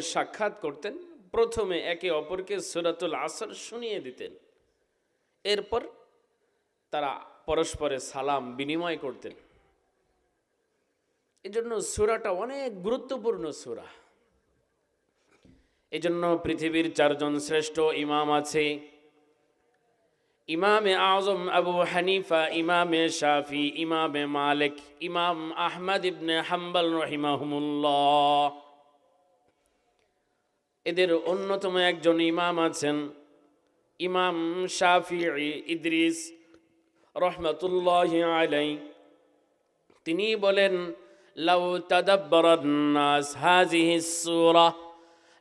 সাক্ষাৎ করতেন, প্রথমে একে অপরকে সুরাতুল আসর শুনিয়ে দিতেন। এরপর তারা পরস্পরে সালাম বিনিময় করতেন। এজন্য সুরাটা অনেক গুরুত্বপূর্ণ সুরা। এজন্য পৃথিবীর চারজন শ্রেষ্ঠ ইমাম আছে। ইমামে আজম, আবু হানিফা, ইমামে শাফি, ইমামে মালিক, ইমাম আহমদ ইবনে হাম্বল রহিমাহুমুল্লাহ। এদের অন্যতম একজন ইমাম আছেন, ইমাম শাফি ইদ্রিস রহমতুল্লাহ আলাই তিনি বলেন, লাউ তাদাব্বারান নাস হাযিহি সূরা,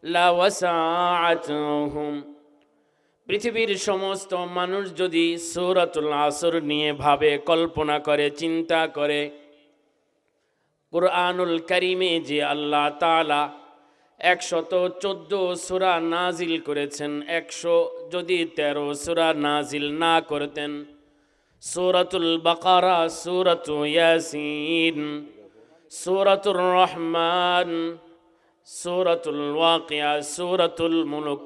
লাওয়াসাআতহুম। পৃথিবীর সমস্ত মানুষ যদি সূরাতুল আসর নিয়ে ভাবে, কল্পনা করে, চিন্তা করে, কুরআনুল কারিমে যে আল্লাহ তাআলা একশত চোদ্দ সুরা নাজিল করেছেন, একশো যদি তেরো সুরা নাজিল না করতেন। সুরাতুল বাকারা, সুরাত ইয়াসিন, সুরাতুর রহমান, সুরাতুল ওয়াকিয়া, সুরাতুল মুলুক।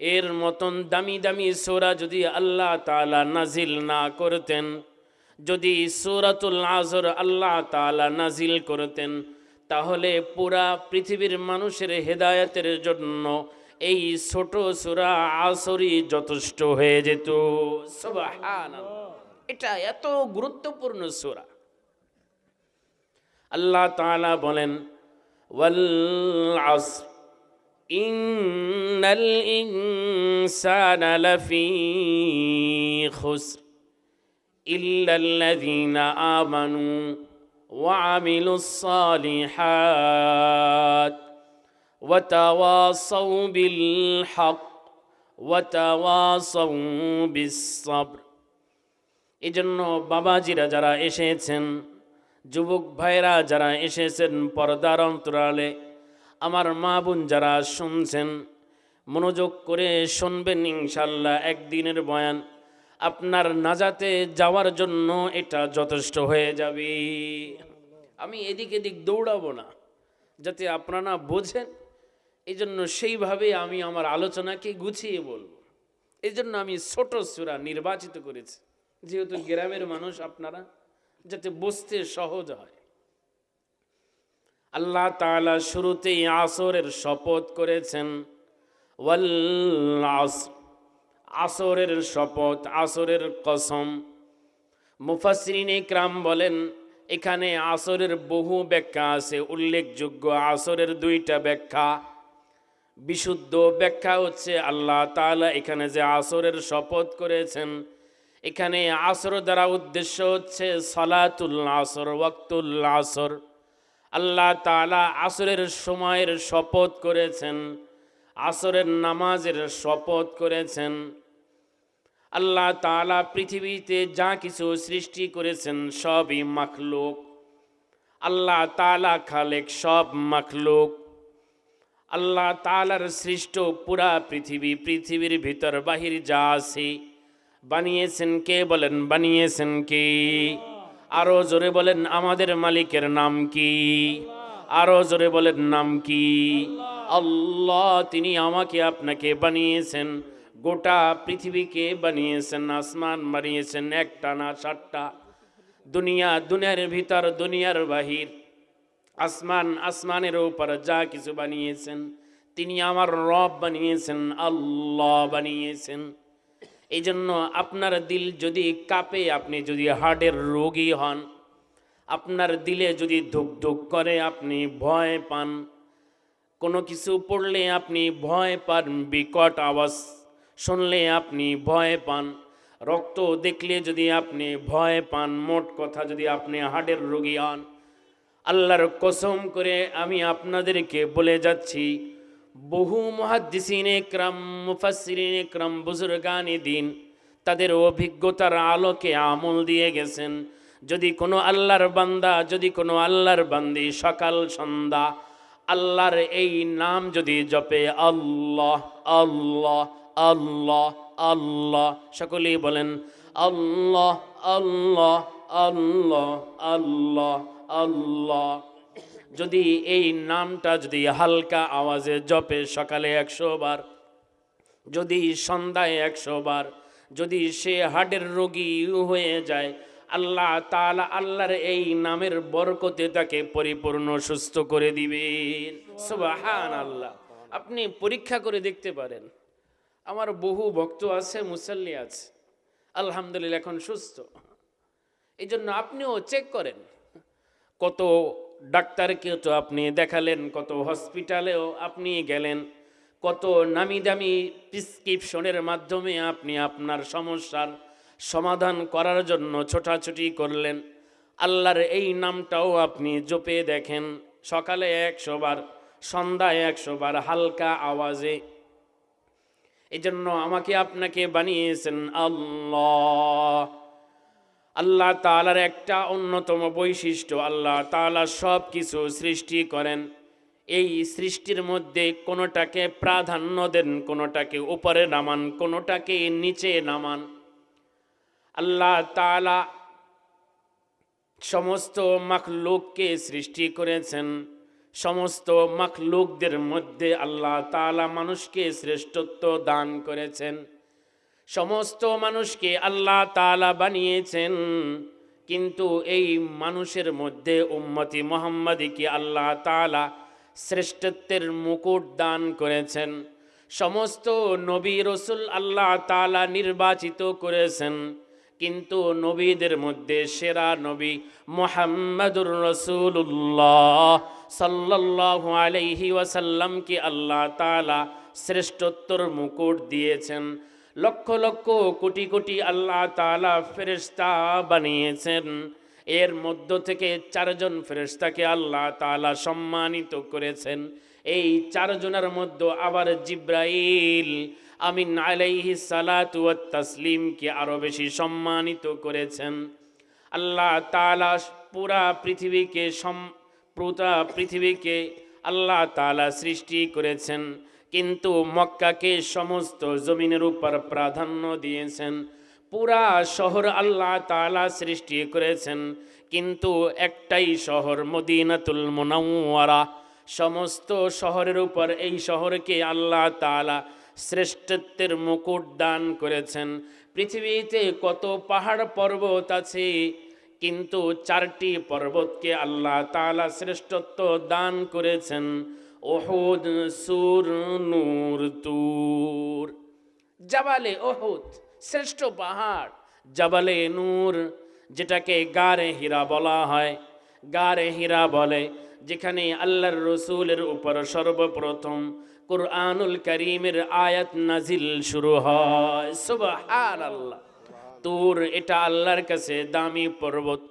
এর মতন দামি দামি সুরা যদি আল্লাহ তালা নাজিল না করতেন, যদি সুরাতুল আজর আল্লাহ তাআলা নাজিল করতেন তাহলে পুরা পৃথিবীর মানুষের হেদায়তের জন্য এই ছোট সুরা আসরি যথেষ্ট হয়ে যেত। এটা এত গুরুত্বপূর্ণ সুরা আল্লাহ তাআলা বলেন, ওয়াল আসর ইল্লাল্লাযীনা আমানু وعملوا الصالحات وتواصوا بالحق وتواصوا بالصبر এজন্য বাবাজিরা যারা এসেছেন যুবক ভাইরা যারা এসেছেন পর্দার অন্তরালে আমার মা বোন যারা শুনছেন মনোযোগ করে শুনবেন ইনশাল্লাহ একদিনের বয়ান আপনার নাজাতে যাওয়ার জন্য এটা যথেষ্ট হয়ে যাবে। আমি এদিক এদিক দৌড়াবো না, যাতে আপনারা বোঝেন। এই জন্য সেইভাবে আমি আমার আলোচনাকে গুছিয়ে বলব। এই জন্য আমি ছোট সুরা নির্বাচিত করেছি, যেহেতু গ্রামের মানুষ আপনারা, যাতে বুঝতে সহজ হয়। আল্লাহ তাআলা শুরুতেই আসরের শপথ করেছেন, ওয়াল আসরের শপথ, আসরের কসম। মুফাসরিন ইকরাম বলেন, এখানে আসরের বহু ব্যাখ্যা আছে, উল্লেখযোগ্য আসরের দুইটা ব্যাখ্যা। বিশুদ্ধ ব্যাখ্যা হচ্ছে আল্লাহ তাআলা এখানে যে আসরের শপথ করেছেন, এখানে আসর দ্বারা উদ্দেশ্য হচ্ছে সলাতুল আসর, ওয়াক্তুল আসর। আল্লাহ তাআলা আসরের সময়ের শপথ করেছেন আসরের নামাজের শপথ করেছেন। আল্লাহ তালা পৃথিবীতে যা কিছু সৃষ্টি করেছেন সবই মাখলুক। আল্লাহ তালা খালেক সব মাখলুক। আল্লাহ তালার সৃষ্ট পুরা পৃথিবী পৃথিবীর ভিতর বাহির যা আছে, বানিয়েছেন কে বলেন, বানিয়েছেন কে? আরও জোরে বলেন, আমাদের মালিকের নাম কি? আরও জোরে বলেন, নাম কি? আল্লাহ, তিনি আমাকে আপনাকে বানিয়েছেন। গোটা পৃথিবীকে বানিয়েছেন, আসমান বানিয়েছেন, একটা না সাতটা। দুনিয়া দুনিয়ার ভিতর, দুনিয়ার বাহির। আসমান আসমানের উপর যা কিছু বানিয়েছেন, তিনি আমার রব বানিয়েছেন, আল্লাহ বানিয়েছেন। এই জন্য আপনার দিল যদি কাঁপে, আপনি যদি হার্টের রোগী হন, আপনার দিলে যদি ধুক ধুক করে, আপনি ভয় পান কোনো কিছু পড়লে আপনি ভয় পান, বিকট আওয়াজ শুনলে আপনি ভয় পান। রক্ত দেখলে যদি আপনি ভয় পান, মোট কথা যদি আপনি হার্টের রোগী হন। আল্লাহর কসম করে আমি আপনাদেরকে বলে যাচ্ছি, বহু মহাদ্দিসিনে ক্রম মুফাসিরিনে ক্রম বুজুর্গানি দিন, তাদের অভিজ্ঞতার আলোকে আমল দিয়ে গেছেন। যদি কোনো আল্লাহর বান্দা, যদি কোনো আল্লাহর বান্দি সকাল, সন্ধ্যা আল্লাহর এই নাম যদি জপে, আল্লাহ আল্লাহ আল্লাহ আল্লাহ, সকলেই বলেন, আল্লাহ আল্লাহ আল্লাহ আল্লাহ আল্লাহ। যদি এই নামটা যদি হালকা আওয়াজে জপে সকালে একশো বার, যদি সন্ধ্যায় একশো বার, যদি সে হার্টের রোগী হয়ে যায় আল্লাহ তাআলা আল্লাহর এই নামের বরকতে তাকে পরিপূর্ণ, সুস্থ করে দিবেন। সুবাহান আল্লাহ আপনি পরীক্ষা করে দেখতে পারেন। আমার বহু ভক্ত আছে, মুসল্লি আছে। আলহামদুলিল্লাহ এখন সুস্থ। এই জন্য আপনিও চেক করেন। কত ডাক্তারকে তো আপনি দেখালেন, কত হসপিটালেও আপনি গেলেন, কত নামি দামি প্রিসক্রিপশনের মাধ্যমে আপনি আপনার সমস্যার সমাধান করার জন্য ছোটাছুটি করলেন। আল্লাহর এই নামটাও আপনি জপে দেখেন। সকালে একশো বার, সন্ধ্যায় একশো বার হালকা আওয়াজে। এই জন্য আমাকে আপনাকে বানিয়েছেন আল্লাহ। আল্লাহ তালার একটা অন্যতম বৈশিষ্ট্য, আল্লাহ তালা সব কিছু সৃষ্টি করেন। এই সৃষ্টির মধ্যে কোনোটাকে প্রাধান্য দেন, কোনোটাকে উপরে নামান, কোনোটাকে নিচে নামান। আল্লাহ তালা সমস্ত মাখলুককে সৃষ্টি করেছেন। সমস্ত মাখলুকদের মধ্যে আল্লাহ তালা মানুষকে শ্রেষ্ঠত্ব দান করেছেন। সমস্ত মানুষকে আল্লাহ তালা বানিয়েছেন। কিন্তু এই মানুষের মধ্যে উম্মতি মোহাম্মদীকে আল্লাহ তালা শ্রেষ্ঠত্বের মুকুট দান করেছেন। সমস্ত নবী রসুল আল্লাহ তালা নির্বাচিত করেছেন। কিন্তু নবীদের মধ্যে সেরা নবী মোহাম্মদুর রসুল্লাহ সাল্লাহ আলাইহি ওয়াসাল্লামকে আল্লাহ তালা শ্রেষ্ঠত্বর মুকুট দিয়েছেন। লক্ষ লক্ষ কোটি কোটি আল্লাহ তালা ফেরেস্তা বানিয়েছেন। এর মধ্য থেকে চারজন ফেরেস্তাকে আল্লাহ তালা সম্মানিত করেছেন। এই চারজনের মধ্যে আবার জিব্রাইল আমিন আলাইহি সালাতু তাসলিমকে আরও বেশি সম্মানিত করেছেন। আল্লাহ তাআলা পুরা পৃথিবীকে সম, পুরা পৃথিবীকে আল্লাহ তাআলা সৃষ্টি করেছেন। কিন্তু মক্কাকে সমস্ত জমিনের উপর প্রাধান্য দিয়েছেন। পুরা শহর আল্লাহ তাআলা সৃষ্টি করেছেন। কিন্তু একটাই শহর মদিনাতুল মুনাওয়ারা। সমস্ত শহরের উপর এই শহরকে আল্লাহ তাআলা শ্রেষ্ঠত্বের মুকুট দান করেছেন। পৃথিবীতে কত পাহাড় পর্বত আছে, কিন্তু চারটি পর্বতকে আল্লাহ তাআলা শ্রেষ্ঠত্ব দান করেছেন। ওহুদ সুর, নূর, তুর। জাবালে ওহুদ শ্রেষ্ঠ পাহাড়। জাবালে নূর, যেটাকে গারে হীরা বলা হয়। গারে হীরা বলে যেখানে আল্লাহর রসুলের উপর সর্বপ্রথম কুরআনুল করিমের আয়াত নাজিল শুরু হয় সুবহান আল্লাহ তুর এটা আল্লাহর কাছে দামি পর্বত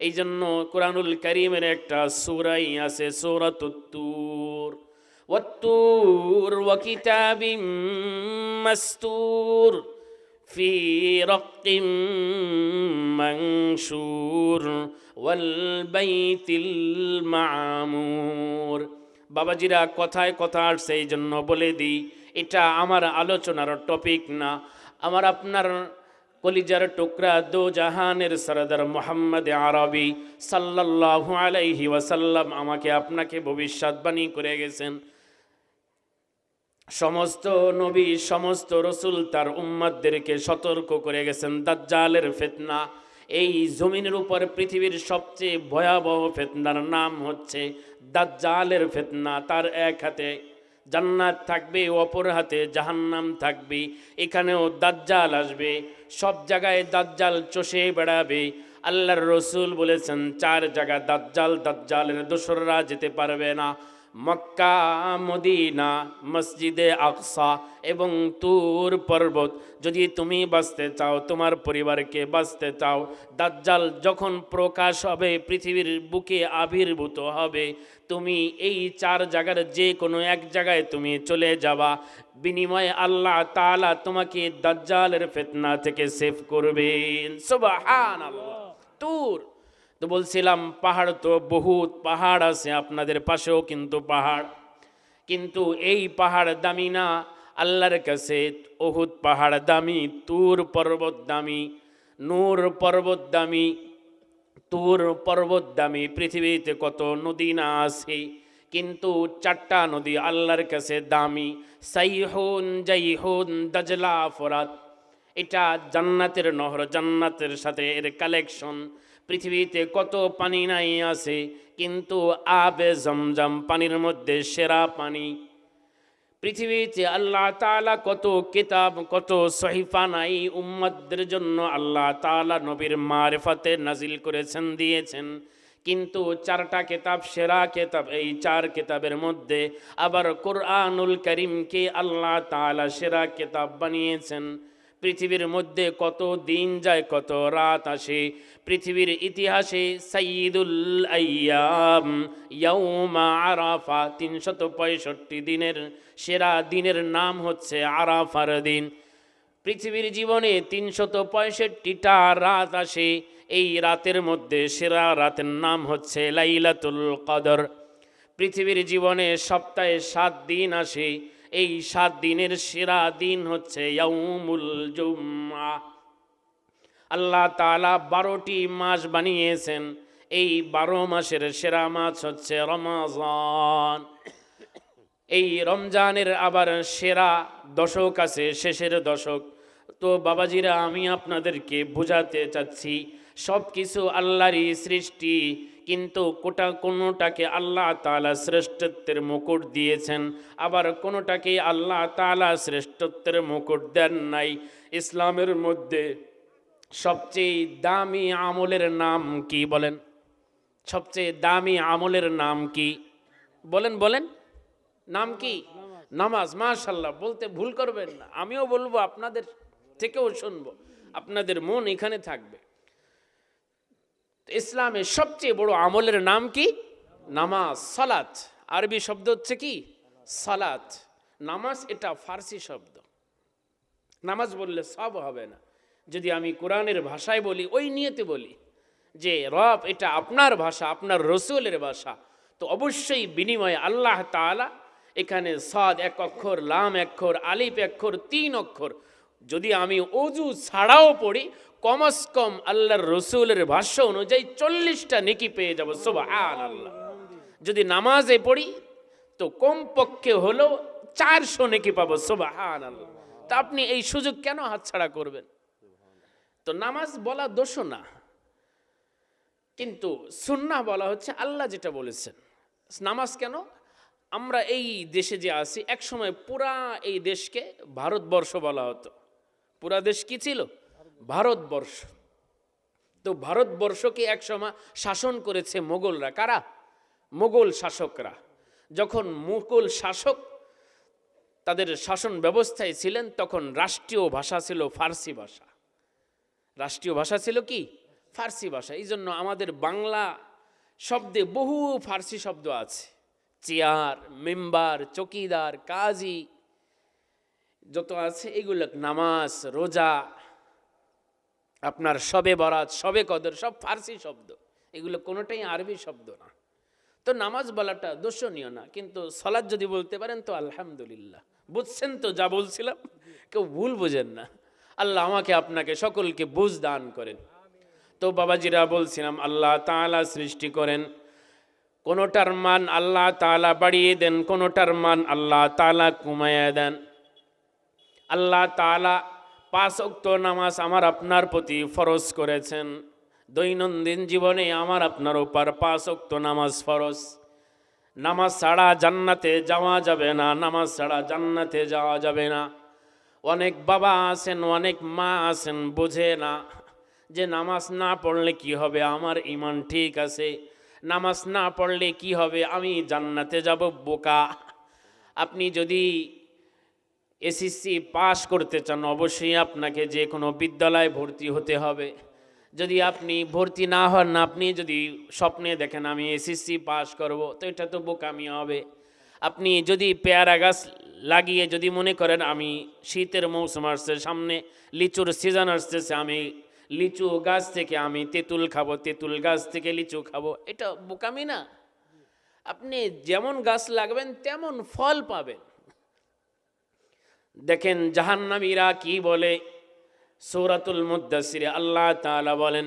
এই জন্য কোরআনুল করিমের একটা সুরাই আছে সুরাতুত্তুর والطور وكتاب مستور في رق منشور মামুর বাবাজিরা কথায় কথা আর সেই জন্য বলে দিই, এটা আমার আলোচনার টপিক না। আমার আপনার কলিজার টুকরা দো জাহানের সরদার মোহাম্মদ আরবি সাল্লাহ আলাইহি ওয়াসাল্লাম আমাকে আপনাকে ভবিষ্যৎবাণী করে গেছেন। সমস্ত নবী, সমস্ত রসুল তার উম্মাদদেরকে সতর্ক করে গেছেন। দাজ্জালের ফেতনা এই জমিনের উপর পৃথিবীর সবচেয়ে ভয়াবহ ফেতনার নাম হচ্ছে দাজ্জালের ফেতনা, তার এক হাতে জান্নাত থাকবে, অপর হাতে জাহান্নাম থাকবে, এখানেও দাজ্জাল আসবে, সব জায়গায় দাজ্জাল চষে বেড়াবে। আল্লাহর রসুল বলেছেন, চার জায়গা দাজ্জাল, দাজ্জালের দোসররা যেতে পারবে না। মক্কা, মদিনা, মসজিদে আকসা এবং তুর পর্বত। যদি তুমি বাঁচতে চাও, তোমার পরিবারকে বাঁচতে চাও, দাজ্জাল যখন প্রকাশ হবে, পৃথিবীর বুকে আবির্ভূত হবে, তুমি এই চার জায়গার যে কোনো এক জায়গায় তুমি চলে যাবা। বিনিময়ে আল্লাহ তাআলা তোমাকে দাজ্জালের ফেতনা থেকে সেভ করবেন। আল্লাহ তুর। তো বলছিলাম, পাহাড় তো বহুত পাহাড় আছে আপনাদের পাশেও কিন্তু পাহাড়। কিন্তু এই পাহাড় দামি না, আল্লাহর কাছে ওহুদ পাহাড় দামি, তুর পর্বত দামি, নূর পর্বত দামি, তোর পর্বত দামি, পৃথিবীতে কত নদী না আছে, কিন্তু চারটা নদী আল্লাহর কাছে দামি। সাইহুন, জাইহুন, দাজলা, ফরাত। এটা জান্নাতের নহর, জান্নাতের সাথে এর কালেকশন পৃথিবীতে কত পানি নাই আছে, কিন্তু আবে জমজম পানির মধ্যে সেরা পানি। পৃথিবীতে আল্লাহ তালা কত কিতাব, কত সহিফা নাই, উম্মতদের জন্য আল্লাহ তাআলা নবীর মারেফাতে নাজিল করেছেন, দিয়েছেন। কিন্তু চারটা কিতাব, সেরা কিতাব, এই চার কিতাবের মধ্যে আবার কোরআনুল করিমকে আল্লাহ তাআলা সেরা কিতাব বানিয়েছেন। পৃথিবীর মধ্যে কত দিন যায়, কত রাত আসে। পৃথিবীর ইতিহাসে সাইদুল আইয়াম ইয়াউমা আরাফা, তিনশত পঁয়ষট্টি দিনের সেরা দিনের নাম হচ্ছে আরাফার দিন। পৃথিবীর জীবনে তিনশত পঁয়ষট্টিটা রাত আসে। এই রাতের মধ্যে সেরা রাতের নাম হচ্ছে লাইলাতুল কদর। পৃথিবীর জীবনে সপ্তাহে সাত দিন আসে। এই সাত দিনের সেরা দিন হচ্ছে আল্লাহ তাআলা বারোটি মাস বানিয়েছেন। এই বারো মাসের সেরা মাস হচ্ছে রমাজান। এই রমজানের আবার সেরা দশক আছে, শেষের দশক। তো বাবাজিরা, আমি আপনাদেরকে বোঝাতে চাচ্ছি সব কিছু আল্লাহরই সৃষ্টি। কিন্তু কোটা কোনোটাকে আল্লাহ তাআলা শ্রেষ্ঠত্বের মুকুট দিয়েছেন, আবার কোনোটাকে আল্লাহ তাআলা শ্রেষ্ঠত্বের মুকুট দেন নাই। ইসলামের মধ্যে সবচেয়ে দামি আমলের নাম কি বলেন? সবচেয়ে দামি আমলের নাম কি? বলেন বলেন। নাম কি? নামাজ। মাশাল্লাহ বলতে ভুল করবেন না। আমিও বলব, আপনাদের থেকেও শুনব। আপনাদের মন এখানে থাকবে। ইসলামের সবচেয়ে বড় আমলের নাম কি? নামাজ, সালাত। আরবি শব্দ হচ্ছে কি? সালাত। নামাজ এটা ফার্সি শব্দ। নামাজ বললে সব হবে না। যদি আমি কোরআনের ভাষায় বলি, ওই নিয়েতে বলি যে, রব এটা আপনার ভাষা, আপনার রসুলের ভাষা। তো অবশ্যই বিনিময়ে আল্লাহ তাআলা এখানে সদ এক অক্ষর, লাম অক্ষর, আলিফ অক্ষর, তিন অক্ষর যদি আমি অজু ছাড়াও পড়ি কমস কম আল্লাহর রসুলের ভাষ্য অনুযায়ী চল্লিশটা নেকি পেয়ে যাব সোবাহ আল্লাহ যদি নামাজে পড়ি, তো কমপক্ষে হলো চারশো নেকি পাবো সোবাহ আল্লাহ তা আপনি এই সুযোগ কেন হাতছাড়া করবেন? তো নামাজ বলা দোষও না। কিন্তু সুন্নাহ বলা হচ্ছে আল্লাহ যেটা বলেছেন। নামাজ কেন? আমরা এই দেশে যে আছি, একসময় পুরা এই দেশকে ভারতবর্ষ বলা হতো। পুরা দেশ কি ছিল? ভারতবর্ষ। তো ভারতবর্ষকে একসময় শাসন করেছে মোগলরা। কারা? মোগল শাসকরা। যখন মুঘল শাসক তাদের শাসন ব্যবস্থায় ছিলেন, তখন রাষ্ট্রীয় ভাষা ছিল ফার্সি ভাষা। রাষ্ট্রীয় ভাষা ছিল কি? ফার্সি ভাষা। এই জন্য আমাদের বাংলা শব্দে বহু ফার্সি শব্দ আছে। চেয়ার, মেম্বার, চকিদার, কাজী যত আছে এগুলো নামাজ, রোজা, আপনার সবে বরাত সবে কদর, সব ফার্সি শব্দ। এগুলো কোনোটাই আরবি শব্দ না। তো নামাজ বলাটা দোষণীয় না, কিন্তু সলাদ যদি বলতে পারেন, তো আলহামদুলিল্লাহ। বুঝছেন তো যা বলছিলাম? কেউ ভুল বুঝেন না। আল্লাহ আমাকে আপনাকে সকলকে বুঝ দান করেন। তো বাবাজিরা বলছিলাম, আল্লাহ তাআলা সৃষ্টি করেন। কোনোটার মান আল্লাহ তাআলা বাড়িয়ে দেন, কোনোটার মান আল্লাহ তালা কমাইয়া দেন। আল্লাহ তাআলা পাঁচ অক্ত নামাজ আমার আপনার প্রতি ফরজ করেছেন। দৈনন্দিন জীবনে আমার আপনার উপর পাঁচ অক্ত নামাজ ফরজ। নামাজ ছাড়া জান্নাতে যাওয়া যাবে না, নামাজ ছাড়া জান্নাতে যাওয়া যাবে না। অনেক বাবা আছেন, অনেক মা আছেন, বোঝে না যে নামাজ না পড়লে কি হবে, আমার ইমান ঠিক আছে। নামাজ না পড়লে কি হবে, আমি জান্নাতে যাব বোকা। আপনি যদি এসএসসি পাস করতে চান, অবশ্যই আপনাকে যে কোনো বিদ্যালয়ে ভর্তি হতে হবে। যদি আপনি ভর্তি না হন না আপনি যদি স্বপ্নে দেখেন আমি এসএসসি পাস করব, তো এটা তো বোকামি হবে। আপনি যদি পেয়ারা গাছ লাগিয়ে যদি মনে করেন আমি শীতের মৌসুম আসছে, সামনে লিচুর সিজন আসতেছে, আমি লিচু গাছ থেকে আমি তেঁতুল খাব, তেঁতুল গাছ থেকে লিচু খাব, এটা বোকামি না। আপনি যেমন গাছ লাগবেন, তেমন ফল পাবেন। দেখেন জাহান্নামীরা কি বলে সৌরাতুল মুদাসিরে আল্লাহ তাআলা বলেন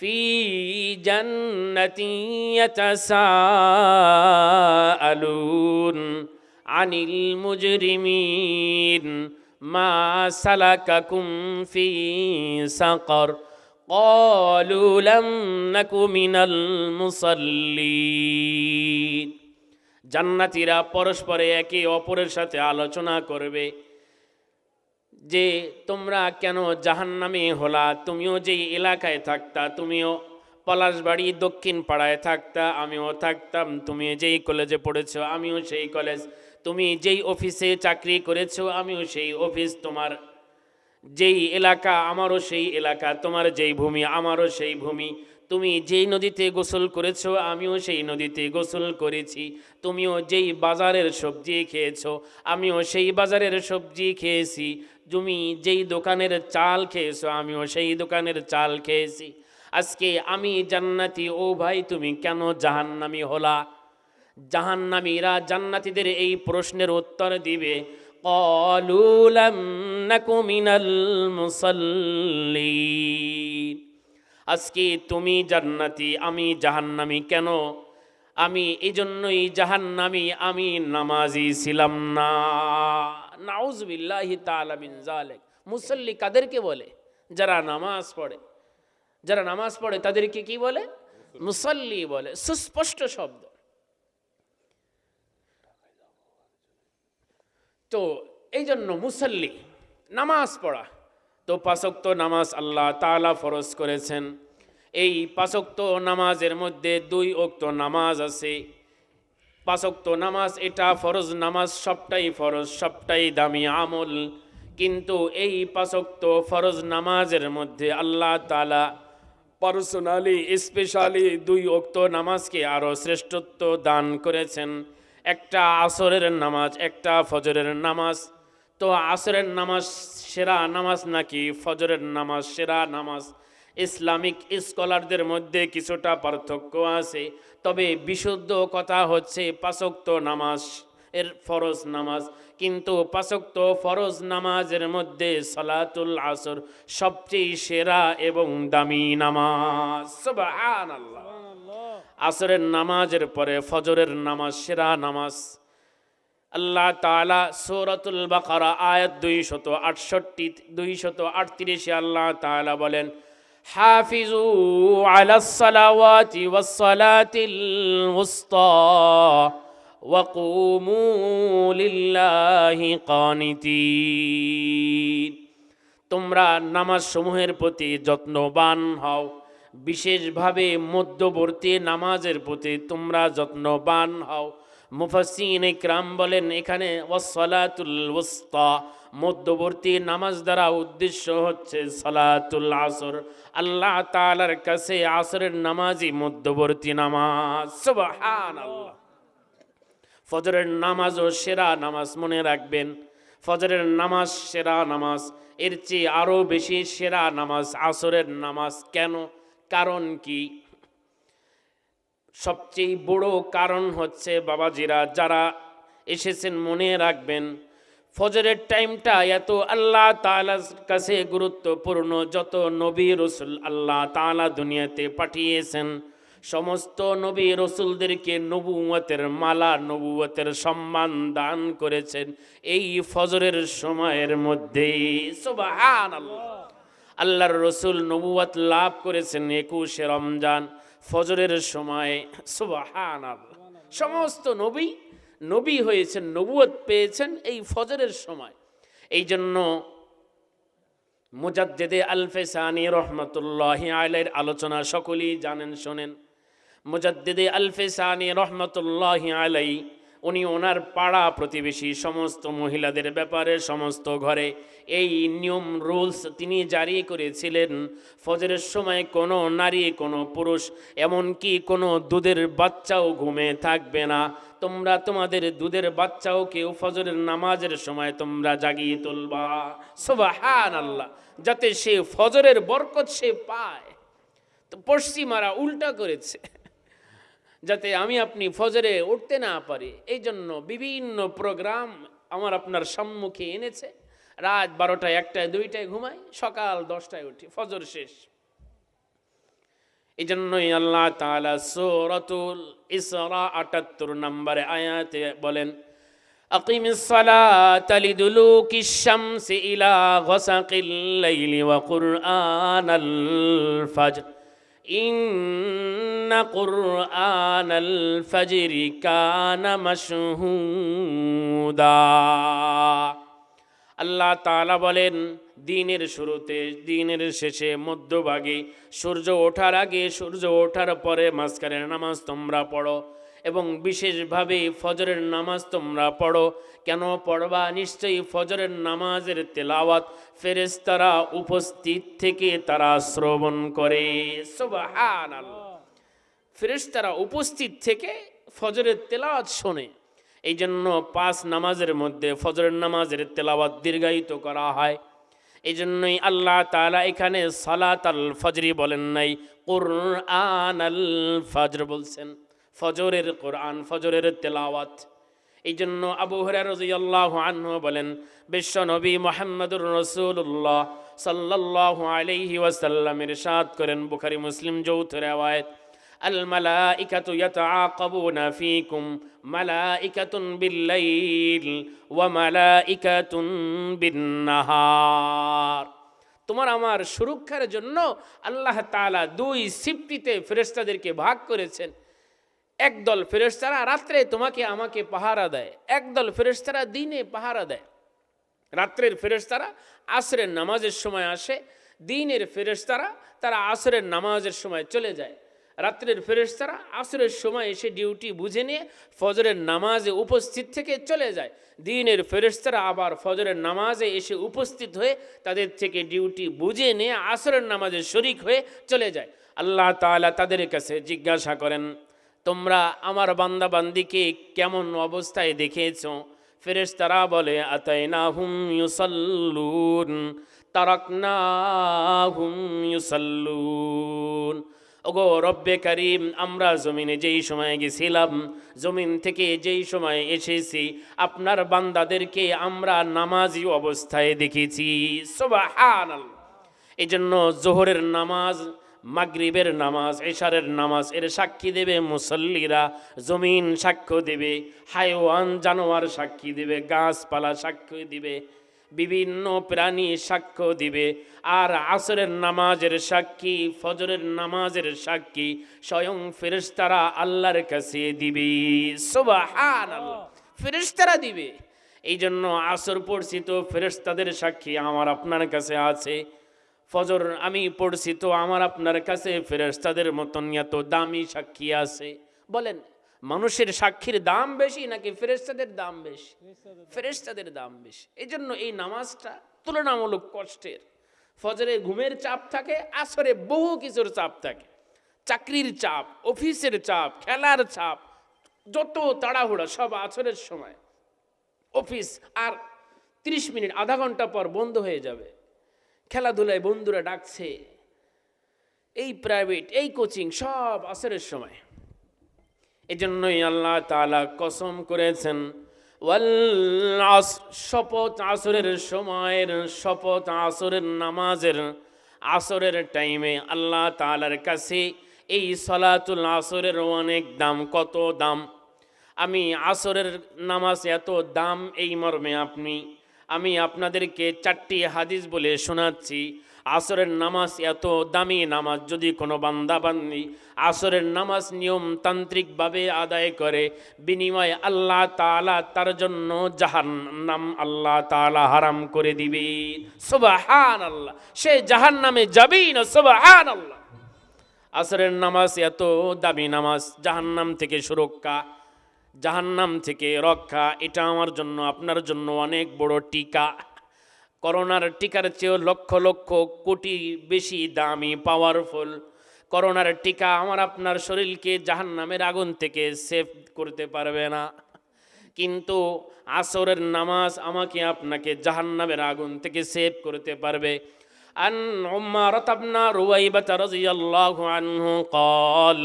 في جنة يتساءلون عن المجرمين ما سلككم في سقر قالوا لم نك من المصلين জান্নাতীরা পরস্পরে একে অপরের সাথে আলোচনা করবে যে তোমরা কেন জাহান্নামে হলা? তুমিও যেই এলাকায় থাকতা, তুমিও পলাশবাড়ি দক্ষিণ পাড়ায় থাকতা, আমিও থাকতাম, তুমি যেই কলেজে পড়েছো, আমিও সেই কলেজ, তুমি যেই অফিসে চাকরি করেছ, আমিও সেই অফিস, তোমার যেই এলাকা, আমারও সেই এলাকা, তোমার যেই ভূমি, আমারও সেই ভূমি। তুমি যেই নদীতে গোসল করেছো আমিও সেই নদীতে গোসল করেছি তুমিও যেই বাজারের সবজি খেয়েছো আমিও সেই বাজারের সবজি খেয়েছি তুমি যেই দোকানের চাল খেয়েছো আমিও সেই দোকানের চাল খেয়েছি আজকে আমি জান্নাতি ও ভাই তুমি কেন জাহান্নামি হলা জাহান্নামীরা জান্নাতীদের এই প্রশ্নের উত্তর দিবে قالوا لم نك من المصلين আজকে তুমি জান্নাতি, আমি জাহান্নামি কেন? আমি এই জন্যই জাহান্নামি, আমি নামাজি ছিলাম না। নাউজবিল্লাহি তাআলা মিন জালিক মুসল্লি কাদেরকে বলে? যারা নামাজ পড়ে। যারা নামাজ পড়ে, তাদেরকে কি বলে? মুসল্লি বলে। সুস্পষ্ট শব্দ। তো এই জন্য মুসল্লি, নামাজ পড়া তো পাঁচক্ত নামাজ আল্লাহ তাআলা ফরজ করেছেন। এই পাঁচক্ত নামাজের মধ্যে দুই অক্ত নামাজ আছে। পাঁচক্ত নামাজ এটা ফরজ, নামাজ সবটাই ফরজ, সবটাই দামি আমল। কিন্তু এই পাঁচক্ত ফরজ নামাজের মধ্যে আল্লাহ তালা পার্সোনালি স্পেশালি দুই অক্ত নামাজকে আরও শ্রেষ্ঠত্ব দান করেছেন। একটা আসরের নামাজ, একটা ফজরের নামাজ। তো আসরের নামাজ সেরা নামাজ নাকি ফজরের নামাজ সেরা নামাজ? ইসলামিক স্কলারদের মধ্যে কিছুটা পার্থক্য আছে তবে বিশুদ্ধ কথা হচ্ছে পাঁচক্ত নামাজ এর ফরজ নামাজ। কিন্তু পাঁচক্ত ফরজ নামাজের মধ্যে সলাতুল আসর সবচেয়ে সেরা এবং দামি নামাজ। আসরের নামাজের পরে ফজরের নামাজ সেরা নামাজ। আল্লাহ তালা সৌরতুল বাকারা আয়াত দুইশত আটষট্টি, দুইশত আটত্রিশে আল্লাহ তালা বলেন, হাফিজু আলাসালাওয়াতি তোমরা নামাজ সমূহের প্রতি যত্নবান হও। বিশেষভাবে মধ্যবর্তী নামাজের প্রতি তোমরা যত্নবান হও। মুফাসিন ক্রাম বলেন, এখানে ওয়াসলাতুল ওস্তা মধ্যবর্তী নামাজ দ্বারা উদ্দেশ্য হচ্ছে সলাতুল আসর। আল্লাহ তাআলার কাছে আসরের নামাজই মধ্যবর্তী নামাজ। সুবহানাল্লাহ। ফজরের নামাজও সেরা নামাজ মনে রাখবেন। ফজরের নামাজ সেরা নামাজ, এর চেয়ে আরও বেশি সেরা নামাজ আসরের নামাজ। কেন? কারণ কি? সবচেয়ে বড় কারণ হচ্ছে বাবাজিরা, যারা এসেছেন মনে রাখবেন, ফজরের টাইমটা এত আল্লাহ তাআলার কাছে গুরুত্বপূর্ণ, যত নবী রসুল আল্লাহ তাআলা দুনিয়াতে পাঠিয়েছেন, সমস্ত নবী রসুলদেরকে নবুয়তের মালা নবুয়তের সম্মান দান করেছেন এই ফজরের সময়ের মধ্যে আল্লাহর রসুল নবুয়াত লাভ করেছেন একুশে রমজান। ফজরের সময় সুবাহান সমস্ত নবী নবী হয়েছেন, নবুয়ত পেয়েছেন এই ফজরের সময়। এই জন্য মুজাদ্দেদে আলফেসানি রহমতুল্লাহ আলের আলোচনা সকলেই জানেন, শোনেন। মুজাদ্দেদে আলফেসানি রহমতুল্লাহ আলাই উনি ওনার পাড়া প্রতিবেশী, সমস্ত মহিলাদের ব্যাপারে, সমস্ত ঘরে। এই নিয়ম, রুলস তিনি জারি করেছিলেন। ফজরের সময় কোনো নারী, কোনো পুরুষ, এমনকি কোনো দুধের বাচ্চাও ঘুমে থাকবে না। তোমরা তোমাদের দুধের বাচ্চাও কেউ ফজরের নামাজের সময় তোমরা জাগিয়ে তুলবা। সুবাহান আল্লাহ যাতে সে ফজরের বরকত সে পায়। তো পশ্চিমারা উল্টা করেছে। যাতে আমি আপনি ফজরে উঠতে না পারি এই জন্য বিভিন্ন প্রোগ্রাম আমার আপনার সম্মুখে এনেছে রাত বারোটায় একটায় দুইটায় ঘুমাই সকাল দশটায় উঠি ফজর শেষ এই জন্যই আল্লাহ তাআলা সূরাতুল ইসরা আটাত্তর নম্বরে আয়াতে বলেন أقم الصلاة لدلوك الشمس إلى غسق الليل وقرآن الفجر ইন্না কুরআন আল ফাজরি কানা আল্লাহ তালা বলেন, দিনের শুরুতে, দিনের শেষে, মধ্যভাগে সূর্য ওঠার আগে, সূর্য ওঠার পরে মাঝখানে নামাজ তোমরা পড়ো। এবং বিশেষভাবে ফজরের নামাজ তোমরা পড়ো। কেন পড়বা? নিশ্চয়ই ফজরের নামাজের তেলাওয়াত ফেরেশতারা উপস্থিত থেকে তারা শ্রবণ করে। ফেরেশতারা উপস্থিত থেকে ফজরের তেলাওয়াত শোনে। এই জন্য পাঁচ নামাজের মধ্যে ফজরের নামাজের তেলাওয়াত দীর্ঘায়িত করা হয়। এই জন্যই আল্লাহ তাআলা এখানে সালাত আল ফজরি বলেন নাই কোরআন আল ফজর বলছেন। ফজরের কোরআন, ফজরের তেলাওয়াত। এই জন্য আবু হুরায়রা রাদিয়াল্লাহু আনহু বলেন, বিশ্ব নবী মুহাম্মদুর রাসূলুল্লাহ সাল্লাল্লাহু আলাইহি ওয়াসাল্লাম ইরশাদ করেন বুখারী মুসলিম যৌথ রিওয়ায়াত। আল মালাইকাতু ইয়াতাআকাবুনা ফীকুম, মালাইকাতুন বিল-লাইল ওয়া মালাইকাতুন বিন-নাহার। তোমার আমার সুরক্ষার জন্য আল্লাহ তাআলা দুই শিফটিতে ফেরেশতাদেরকে ভাগ করেছেন। একদল ফেরেশতারা রাত্রে তোমাকে, আমাকে পাহারা দেয়। একদল ফেরেশতারা দিনে পাহারা দেয়। রাত্রের ফেরেশতারা আসরের নামাজের সময় আসে। দিনের ফেরেশতারা তারা আসরের নামাজের সময় চলে যায়। রাত্রের ফেরেশতারা আসরের সময় এসে ডিউটি বুঝে নিয়ে ফজরের নামাজে উপস্থিত থেকে চলে যায়। দিনের ফেরেশতারা আবার ফজরের নামাজে এসে উপস্থিত হয়ে তাদের থেকে ডিউটি বুঝে নিয়ে আসরের নামাজে শরিক হয়ে চলে যায়। আল্লাহ তাআলা তাদের কাছে জিজ্ঞাসা করেন তোমরা আমার বান্দা বান্দিকে কেমন অবস্থায় দেখেছ? ফেরেশতারা বলে আতাইনা হুম ইউসাল্লুন তারাকনা হুম ইউসাল্লুন। ওগো রব্বে করিম, আমরা জমিনে যেই সময় গেছিলাম, জমিন থেকে যেই সময় এসেছি, আপনার বান্দাদেরকে আমরা নামাজি অবস্থায় দেখেছি। সুবহানাল্লাহ। এই জন্য জোহরের নামাজ মাগরিবের নামাজ, এশারের নামাজ, এর সাক্ষী দেবে মুসল্লিরা, জমিন সাক্ষ্য দেবে, হাইওয়ান জানোয়ার সাক্ষী দেবে, গাছপালা সাক্ষ্য দিবে, বিভিন্ন প্রাণী সাক্ষ্য দিবে, আর আসরের নামাজের সাক্ষী, ফজরের নামাজের সাক্ষী স্বয়ং ফেরেশতারা আল্লাহর কাছে দিবে। সুবহানাল্লাহ। ফেরেশতারা দিবে। এই জন্য আসর পড়ছি তো ফেরেশতাদের সাক্ষী আমার আপনার কাছে আছে। ফজর আমি পড়ছি, তো আমার আপনার কাছে ফেরেশতাদের মতন এত দামি সাক্ষী আছে? বলেন, মানুষের সাক্ষীর দাম বেশি নাকি ফেরেশতাদের দাম বেশি? ফেরেশতাদের দাম বেশি। এই জন্য এই নামাজটা তুলনামূলক কষ্টের। ফজরে ঘুমের চাপ থাকে, আসরে বহু কিছুর চাপ থাকে। চাকরির চাপ, অফিসের চাপ, খেলার চাপ, যত তাড়াহুড়া, সব আসরের সময়। অফিস আর তিরিশ মিনিট, আধা ঘণ্টা পর বন্ধ হয়ে যাবে। খেলাধুলায় বন্ধুরা ডাকছে। এই প্রাইভেট এই কোচিং সব আসরের সময়। এজন্যই আল্লাহ তাআলা কসম করেছেন শপথ আসরের সময়ের, শপথ আসরের নামাজের আসরের টাইমে আল্লাহ তাআলার কাছে এই সলাতুল আসরের অনেক দাম, কত দাম? আমি আসরের নামাজ এত দাম এই মর্মে আপনি আমি আপনাদেরকে চারটি হাদিস বলে শোনাচ্ছি। আসরের নামাজ এত দামি নামাজ, যদি কোনো বান্দা বান্দি আসরের নামাজ নিয়মতান্ত্রিকভাবে আদায় করে, বিনিময়ে আল্লাহ তাআলা তার জন্য জাহান নাম আল্লাহ তাআলা হারাম করে দিবে। সুবাহান আল্লাহ সে জাহান নামে যাবেই না সুবাহান আল্লাহ আসরের নামাজ এত দামি নামাজ, জাহান্নাম থেকে সুরক্ষা। জাহান্নাম থেকে রক্ষা এটা আমার জন্য আপনার জন্য অনেক বড় টিকা করোনার টিকার চেয়েও লক্ষ লক্ষ কোটি বেশি দামি পাওয়ারফুল করোনার টিকা আমার আপনার শরীরকে জাহান্নামের আগুন থেকে সেভ করতে পারবে না কিন্তু আসরের নামাজ আমাকে আপনাকে জাহান্নামের আগুন থেকে সেভ করতে পারবে আন উম্মারত বন রুয়াইবাহ রাদিয়াল্লাহু আনহু قال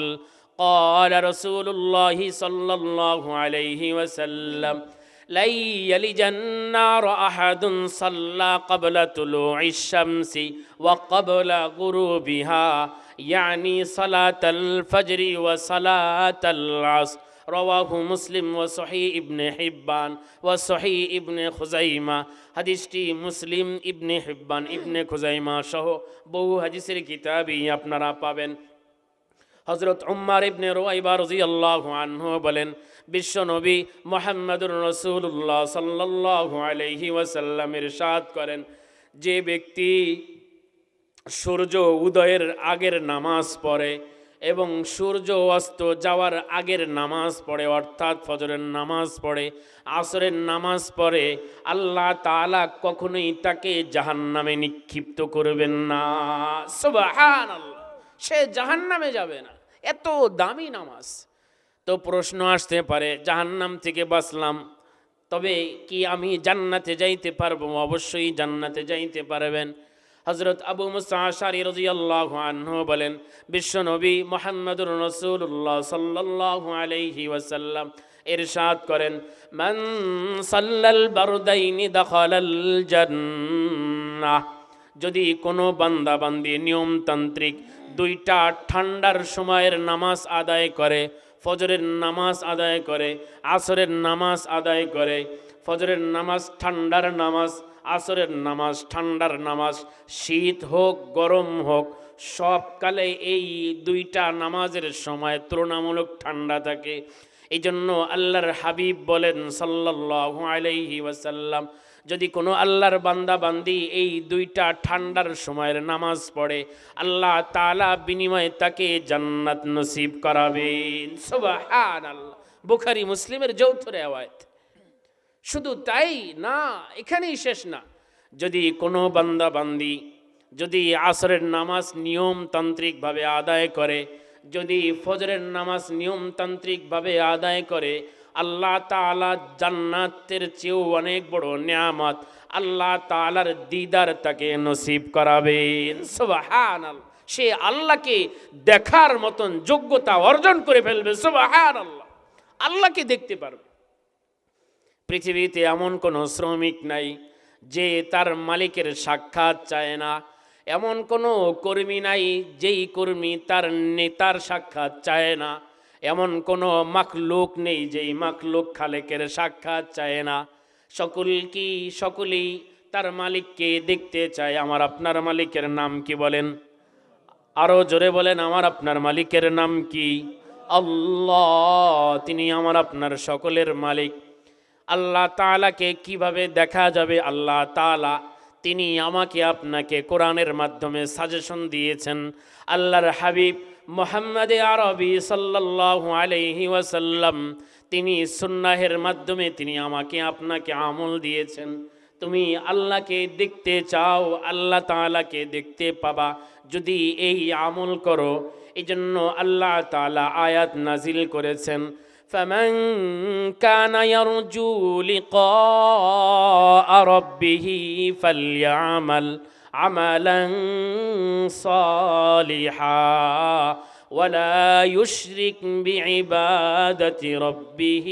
قال رسول الله صلى الله عليه وسلم لن يلج النار أحد صلى قبل طلوع الشمس وقبل غروبها يعني صلاة الفجر وصلاة العصر رواه مسلم وصحيح ابن حبان وصحيح ابن খুজাইমা হাদিসটি মুসলিম ইবনে হিব্বান ইবনে খুজাইমা সহ বহু হাদিসের কিতাবই আপনারা পাবেন হজরত উম্মার ইবনে রোয়াইবা রাদিয়াল্লাহু আনহু বলেন বিশ্বনবী মোহাম্মদুর রসুল্লাহ সাল্লাল্লাহু আলাইহি ওয়াসাল্লাম ইরশাদ করেন, যে ব্যক্তি সূর্য উদয়ের আগের নামাজ পড়ে এবং সূর্য অস্ত যাওয়ার আগের নামাজ পড়ে, অর্থাৎ ফজরের নামাজ পড়ে, আসরের নামাজ পড়ে, আল্লাহ তাআলা কখনোই তাকে জাহান্নামে নিক্ষিপ্ত করবেন না। সে জাহান্নামে যাবে না। এত দামি নামাজ। তো প্রশ্ন আসতে পারে, জাহান্নাম থেকে বাঁচলাম, তবে কি আমি জান্নাতে যাইতে পারব? অবশ্যই জান্নাতে যাইতে পারবেন। হজরত আবু মুসা আশারি রাদিয়াল্লাহু আনহু বলেন বিশ্বনবী মোহাম্মদুর রসুল্লাহ সাল্লাল্লাহু আলাইহি ওয়াসাল্লাম ইরশাদ করেন, মান সাল্লাল বারদাইনি দাখালাল জান্নাহ। যদি কোনো বান্দা বান্দি নিয়মতান্ত্রিক দুইটা ঠান্ডার সময়ের নামাজ আদায় করে, ফজরের নামাজ আদায় করে, আসরের নামাজ আদায় করে, ফজরের নামাজ ঠান্ডার নামাজ, আসরের নামাজ ঠান্ডার নামাজ, শীত হোক, গরম হোক, সবকালে এই দুইটা নামাজের সময় তুলনামূলক ঠান্ডা থাকে। এই জন্য আল্লাহর হাবিব বলেন সাল্লাল্লাহু আলাইহি ওয়াসাল্লাম যদি কোনো আল্লাহর বান্দা বান্দি এই দুইটা ঠান্ডার সময়ের নামাজ পড়ে, আল্লাহ তালা বিনিময়ে তাকে জান্নাত নসিব করাবেন। সুবহানাল্লাহ। বুখারী মুসলিমের যৌথ রেওয়ায়ত। শুধু তাই না, এখানেই শেষ না। যদি কোনো বান্দা বান্দি যদি আসরের নামাজ নিয়মতান্ত্রিকভাবে আদায় করে, যদি ফজরের নামাজ নিয়মতান্ত্রিকভাবে আদায় করে আল্লাহ তাআলা জান্নাতের চেয়েও অনেক বড় নিয়ামত আল্লাহ তাআলার দিদার তাকে নসিব করাবেন সুবহানাল্লাহ। সে আল্লাহকে দেখার মতন যোগ্যতা অর্জন করে ফেলবে। সুবহানাল্লাহ। আল্লাহকে দেখতে পারবে। পৃথিবীতে এমন কোনো শ্রমিক নাই যে তার মালিকের সাক্ষাৎ চায় না। এমন কোনো কর্মী নাই যেই কর্মী তার নেতার সাক্ষাৎ চায় না। এমন কোনো মাখলুক নেই যেই মাখলুক খালেকের সাক্ষাৎ চায় না। সকল কি সকলেই তার মালিককে দেখতে চায়? আমার আপনার মালিকের নাম কি বলেন? আরও জোরে বলেন, আমার আপনার মালিকের নাম কি? আল্লাহ, তিনি আমার আপনার সকলের মালিক। আল্লাহ তাআলাকে কীভাবে দেখা যাবে? আল্লাহ তাআলা, তিনি আমাকে আপনাকে কোরআনের মাধ্যমে সাজেশন দিয়েছেন। আল্লাহর হাবিব মোহাম্মদে আরবি সাল্লাল্লাহু আলাইহি ওয়াসাল্লাম তিনি সুন্নাহের মাধ্যমে তিনি আমাকে আপনাকে আমল দিয়েছেন তুমি আল্লাহকে দেখতে চাও আল্লাহ তাআলাকে দেখতে পাবা যদি এই আমল করো এই জন্য আল্লাহ তাআলা আয়াত নাজিল করেছেন فمن كان يرجو لقاء ربه فليعمل عملا صالحا ولا يشرك بعبادة ربه